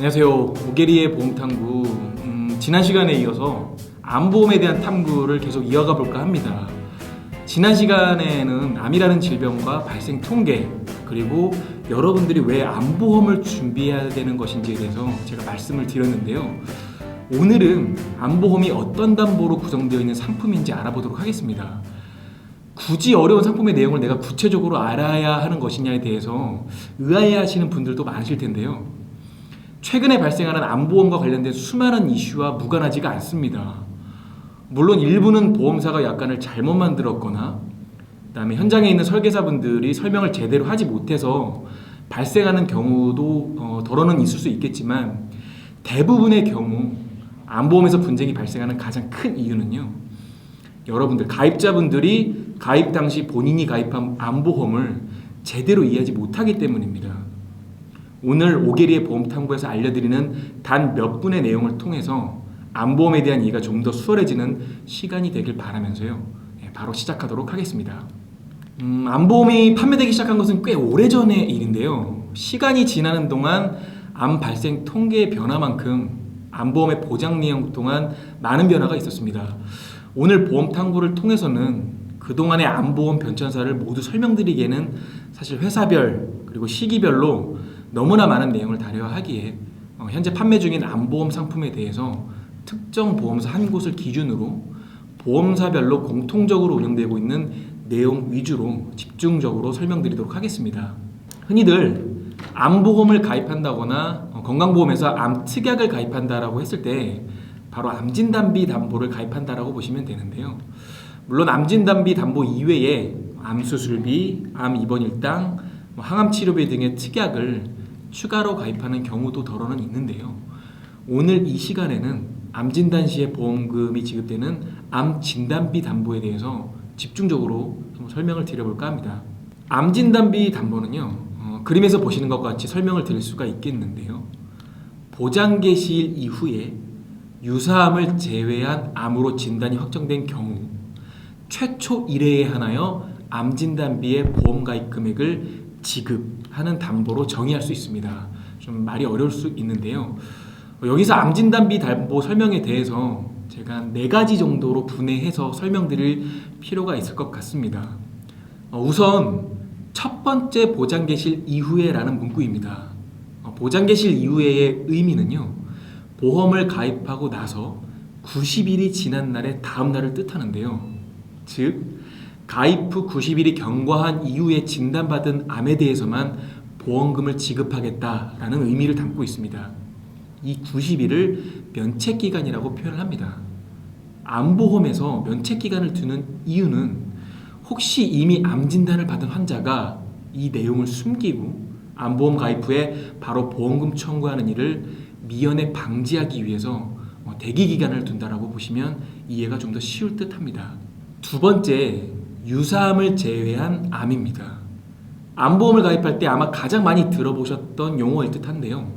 안녕하세요. 오게리의 보험탐구. 음, 지난 시간에 이어서 암보험에 대한 탐구를 계속 이어가 볼까 합니다. 지난 시간에는 암이라는 질병과 발생 통계, 그리고 여러분들이 왜 암보험을 준비해야 되는 것인지에 대해서 제가 말씀을 드렸는데요. 오늘은 암보험이 어떤 담보로 구성되어 있는 상품인지 알아보도록 하겠습니다. 굳이 어려운 상품의 내용을 내가 구체적으로 알아야 하는 것이냐에 대해서 의아해 하시는 분들도 많으실 텐데요. 최근에 발생하는 암보험과 관련된 수많은 이슈와 무관하지가 않습니다. 물론 일부는 보험사가 약관을 잘못 만들었거나 그다음에 현장에 있는 설계사분들이 설명을 제대로 하지 못해서 발생하는 경우도 어, 덜어는 있을 수 있겠지만 대부분의 경우 암보험에서 분쟁이 발생하는 가장 큰 이유는요. 여러분들 가입자분들이 가입 당시 본인이 가입한 암보험을 제대로 이해하지 못하기 때문입니다. 오늘 오게리의 보험 탐구에서 알려드리는 단 몇 분의 내용을 통해서 암보험에 대한 이해가 좀 더 수월해지는 시간이 되길 바라면서요. 예, 바로 시작하도록 하겠습니다. 음, 암보험이 판매되기 시작한 것은 꽤 오래전의 일인데요. 시간이 지나는 동안 암 발생 통계의 변화만큼 암보험의 보장 내용 동안 많은 변화가 있었습니다. 오늘 보험 탐구를 통해서는 그동안의 암보험 변천사를 모두 설명드리기에는 사실 회사별 그리고 시기별로 너무나 많은 내용을 다뤄야 하기에 어, 현재 판매 중인 암보험 상품에 대해서 특정 보험사 한 곳을 기준으로 보험사별로 공통적으로 운영되고 있는 내용 위주로 집중적으로 설명드리도록 하겠습니다. 흔히들 암보험을 가입한다거나 어, 건강보험에서 암 특약을 가입한다라고 했을 때 바로 암진단비 담보를 가입한다라고 보시면 되는데요. 물론 암진단비 담보 이외에 암수술비, 암 입원 일당, 뭐 항암 치료비 등의 특약을 추가로 가입하는 경우도 덜어는 있는데요. 오늘 이 시간에는 암 진단 시에 보험금이 지급되는 암 진단비 담보에 대해서 집중적으로 설명을 드려볼까 합니다. 암 진단비 담보는요. 어, 그림에서 보시는 것과 같이 설명을 드릴 수가 있겠는데요. 보장 개시일 이후에 유사암을 제외한 암으로 진단이 확정된 경우 최초 1회에 한하여 암 진단비의 보험 가입 금액을 지급하는 담보로 정의할 수 있습니다. 좀 말이 어려울 수 있는데요. 여기서 암 진단비 담보 설명에 대해서 제가 네 가지 정도로 분해해서 설명드릴 필요가 있을 것 같습니다. 어, 우선 첫 번째 보장 개실 이후에라는 문구입니다. 어, 보장 개실 이후에의 의미는요. 보험을 가입하고 나서 90일이 지난 날의 다음 날을 뜻하는데요. 즉 가입 후 90일이 경과한 이후에 진단받은 암에 대해서만 보험금을 지급하겠다라는 의미를 담고 있습니다. 이 90일을 면책 기간이라고 표현을 합니다. 암보험에서 면책 기간을 두는 이유는 혹시 이미 암 진단을 받은 환자가 이 내용을 숨기고 암보험 가입 후에 바로 보험금 청구하는 일을 미연에 방지하기 위해서 어, 대기 기간을 둔다라고 보시면 이해가 좀 더 쉬울 듯합니다. 두 번째 유사암을 제외한 암입니다. 암보험을 가입할 때 아마 가장 많이 들어보셨던 용어일 듯한데요.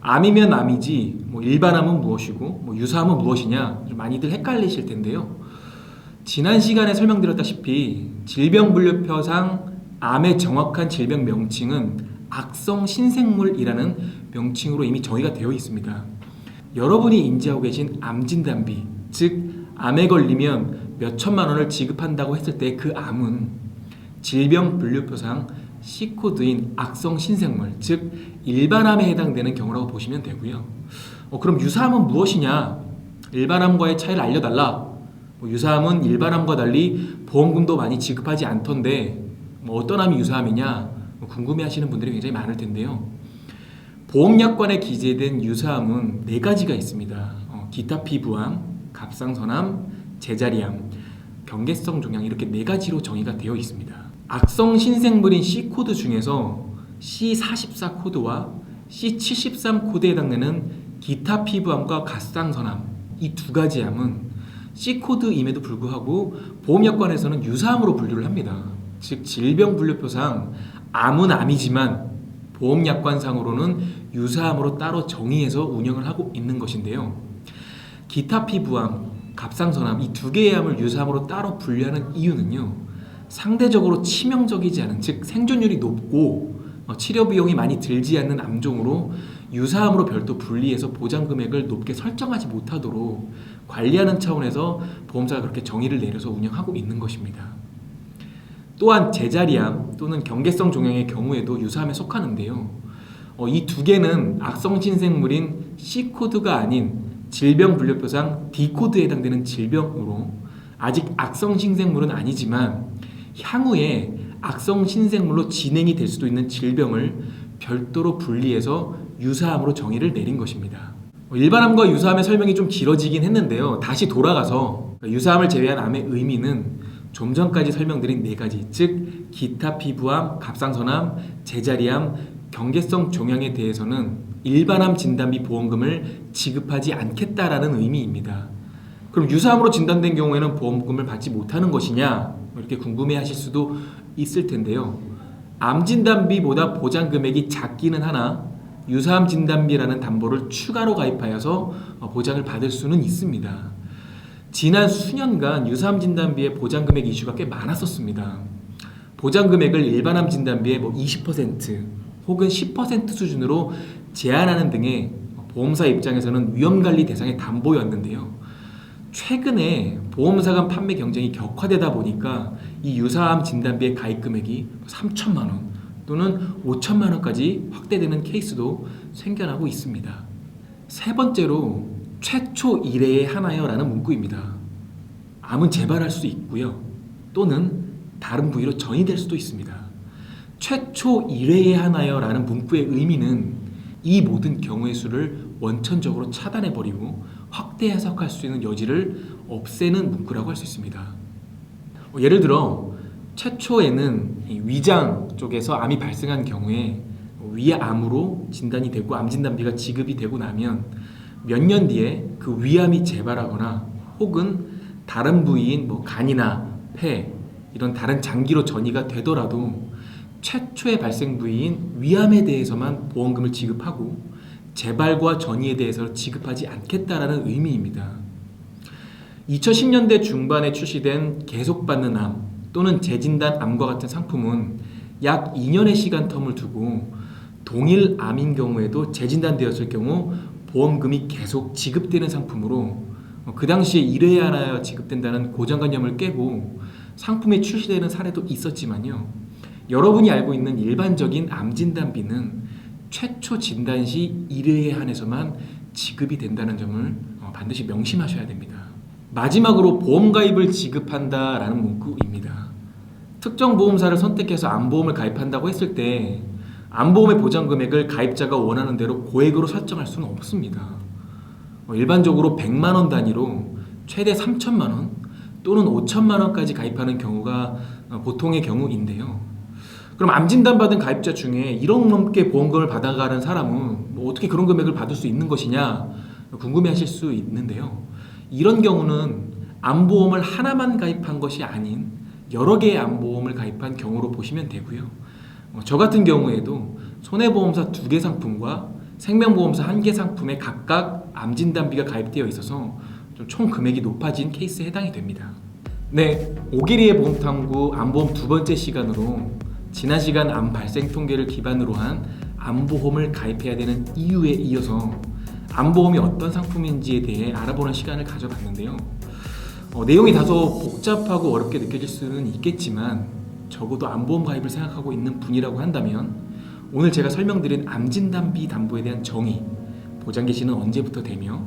암이면 암이지 뭐 일반암은 무엇이고 뭐 유사암은 무엇이냐 좀 많이들 헷갈리실 텐데요. 지난 시간에 설명드렸다시피 질병분류표상 암의 정확한 질병 명칭은 악성 신생물이라는 명칭으로 이미 정의가 되어 있습니다. 여러분이 인지하고 계신 암 진단비, 즉 암에 걸리면 몇 천만 원을 지급한다고 했을 때 그 암은 질병 분류표상 C 코드인 악성 신생물, 즉 일반암에 해당되는 경우라고 보시면 되고요. 어, 그럼 유사암은 무엇이냐? 일반암과의 차이를 알려달라. 뭐 유사암은 일반암과 달리 보험금도 많이 지급하지 않던데 뭐 어떤 암이 유사암이냐 뭐 궁금해하시는 분들이 굉장히 많을 텐데요. 보험약관에 기재된 유사암은 네 가지가 있습니다. 어, 기타 피부암, 갑상선암, 제자리암, 경계성 종양 이렇게 네 가지로 정의가 되어 있습니다. 악성 신생물인 C 코드 중에서 C44 코드와 C73 코드에 해당되는 기타 피부암과 갑상선암 이 두 가지 암은 C 코드임에도 불구하고 보험약관에서는 유사암으로 분류를 합니다. 즉 질병 분류표상 암은 암이지만 보험약관상으로는 유사암으로 따로 정의해서 운영을 하고 있는 것인데요. 기타 피부암, 갑상선암 이 두 개의 암을 유사암으로 따로 분류하는 이유는요. 상대적으로 치명적이지 않은 즉 생존율이 높고 어, 치료 비용이 많이 들지 않는 암종으로 유사함으로 별도 분리해서 보장 금액을 높게 설정하지 못하도록 관리하는 차원에서 보험사가 그렇게 정의를 내려서 운영하고 있는 것입니다. 또한 제자리암 또는 경계성 종양의 경우에도 유사함에 속하는데요. 어, 이 두 개는 악성 신생물인 C 코드가 아닌 질병 분류표상 D 코드에 해당되는 질병으로 아직 악성 신생물은 아니지만 향후에 악성 신생물로 진행이 될 수도 있는 질병을 별도로 분리해서 유사암으로 정의를 내린 것입니다. 어, 일반암과 유사암의 설명이 좀 길어지긴 했는데요. 다시 돌아가서 유사암을 제외한 암의 의미는 좀 전까지 설명드린 네 가지, 즉 기타 피부암, 갑상선암, 제자리암, 경계성 종양에 대해서는 일반암 진단비 보험금을 지급하지 않겠다라는 의미입니다. 그럼 유사암으로 진단된 경우에는 보험금을 받지 못하는 것이냐 이렇게 궁금해하실 수도 있을 텐데요. 암 진단비보다 보장 금액이 작기는 하나 유사암 진단비라는 담보를 추가로 가입하여서 어, 보장을 받을 수는 있습니다. 지난 수년간 유사암 진단비의 보장 금액 이슈가 꽤 많았었습니다. 보장 금액을 일반암 진단비의 뭐 20% 혹은 10% 수준으로 제한하는 등의 보험사 입장에서는 위험 관리 대상의 담보였는데요. 최근에 보험사 간 판매 경쟁이 격화되다 보니까 이 유사암 진단비의 가입 금액이 3천만 원 또는 5천만 원까지 확대되는 케이스도 생겨나고 있습니다. 세 번째로 최초 일회에 하나여라는 문구입니다. 암은 재발할 수 있고요. 또는 다른 부위로 전이될 수도 있습니다. 최초 일회에 하나여라는 문구의 의미는 이 모든 경우의 수를 원천적으로 차단해 버리고 확대 해석할 수 있는 여지를 없애는 문구라고 할 수 있습니다. 어, 예를 들어 최초에는 이 위장 쪽에서 암이 발생한 경우에 위암으로 진단이 되고 암 진단비가 지급이 되고 나면 몇 년 뒤에 그 위암이 재발하거나 혹은 다른 부위인 뭐 간이나 폐 이런 다른 장기로 전이가 되더라도 최초의 발생 부위인 위암에 대해서만 보험금을 지급하고 재발과 전이에 대해서 지급하지 않겠다라는 의미입니다. 2010년대 중반에 출시된 계속받는 암 또는 재진단 암과 같은 상품은 약 2년의 시간 텀을 두고 동일 암인 경우에도 재진단되었을 경우 보험금이 계속 지급되는 상품으로 그 당시에 1회에 하나 지급된다는 고정관념을 깨고 상품이 출시되는 사례도 있었지만요. 여러분이 알고 있는 일반적인 암 진단비는 최초 진단 시 1회에 한해서만 지급이 된다는 점을 어, 반드시 명심하셔야 됩니다. 마지막으로 보험 가입을 지급한다라는 문구입니다. 특정 보험사를 선택해서 암보험을 가입한다고 했을 때 암보험의 보장 금액을 가입자가 원하는 대로 고액으로 설정할 수는 없습니다. 어, 일반적으로 100만 원 단위로 최대 3천만 원 또는 5천만 원까지 가입하는 경우가 어, 보통의 경우인데요. 그럼 암 진단 받은 가입자 중에 1억 넘게 보험금을 받아가는 사람은 뭐 어떻게 그런 금액을 받을 수 있는 것이냐 궁금해하실 수 있는데요. 이런 경우는 암보험을 하나만 가입한 것이 아닌 여러 개의 암보험을 가입한 경우로 보시면 되고요. 어, 저 같은 경우에도 손해보험사 두 개 상품과 생명보험사 한 개 상품에 각각 암 진단비가 가입되어 있어서 좀총 금액이 높아진 케이스에 해당이 됩니다. 네, 오기리의 보험탐구 암보험 두 번째 시간으로 지난 시간 암 발생 통계를 기반으로 한 암보험을 가입해야 되는 이유에 이어서 암보험이 어떤 상품인지에 대해 알아보는 시간을 가져봤는데요. 어, 내용이 다소 복잡하고 어렵게 느껴질 수는 있겠지만 적어도 암보험 가입을 생각하고 있는 분이라고 한다면 오늘 제가 설명드린 암진단비 담보에 대한 정의, 보장기 시는 언제부터 되며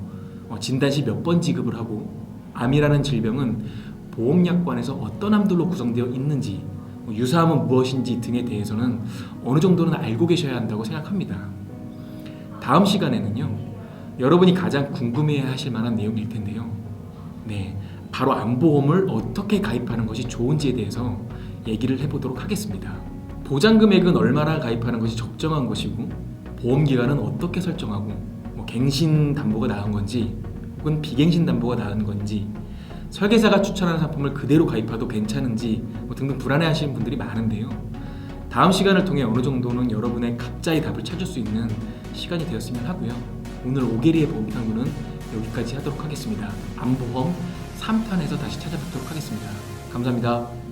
어, 진단 시 몇 번 지급을 하고 암이라는 질병은 보험약관에서 어떤 암들로 구성되어 있는지 뭐 유사암은 무엇인지 등에 대해서는 어느 정도는 알고 계셔야 한다고 생각합니다. 다음 시간에는요, 여러분이 가장 궁금해 하실 만한 내용일 텐데요. 네, 바로 암보험을 어떻게 가입하는 것이 좋은지에 대해서 얘기를 해보도록 하겠습니다. 보장 금액은 얼마나 가입하는 것이 적정한 것이고, 보험 기간은 어떻게 설정하고, 뭐 갱신 담보가 나은 건지, 혹은 비갱신 담보가 나은 건지, 설계사가 추천하는 상품을 그대로 가입해도 괜찮은지 뭐 등등 불안해하시는 분들이 많은데요. 다음 시간을 통해 어느 정도는 여러분의 각자의 답을 찾을 수 있는 시간이 되었으면 하고요. 오늘 오게리의 보험탐구는 여기까지 하도록 하겠습니다. 암보험 3탄에서 다시 찾아뵙도록 하겠습니다. 감사합니다.